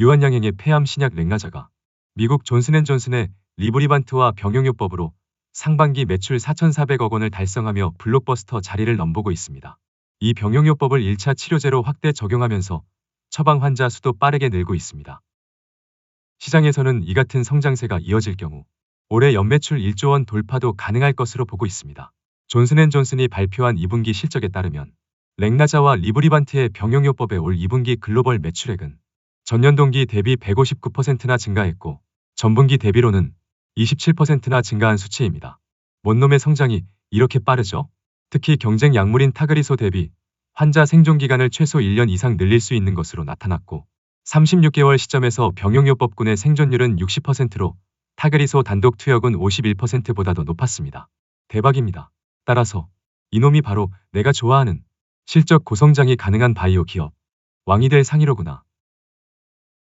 유한양행의 폐암 신약 렉나자가 미국 존슨앤존슨의 리브리반트와 병용요법으로 상반기 매출 4,400억 원을 달성하며 블록버스터 자리를 넘보고 있습니다. 이 병용요법을 1차 치료제로 확대 적용하면서 처방 환자 수도 빠르게 늘고 있습니다. 시장에서는 이 같은 성장세가 이어질 경우 올해 연매출 1조 원 돌파도 가능할 것으로 보고 있습니다. 존슨앤존슨이 발표한 2분기 실적에 따르면 렉나자와 리브리반트의 병용요법의 올 2분기 글로벌 매출액은 전년 동기 대비 159%나 증가했고 전분기 대비로는 27%나 증가한 수치입니다. 뭔 놈의 성장이 이렇게 빠르죠? 특히 경쟁 약물인 타그리소 대비 환자 생존 기간을 최소 1년 이상 늘릴 수 있는 것으로 나타났고 36개월 시점에서 병용요법군의 생존율은 60%로 타그리소 단독 투약은 51%보다도 높았습니다. 대박입니다. 따라서 이놈이 바로 내가 좋아하는 실적 고성장이 가능한 바이오 기업 왕이 될 상이로구나.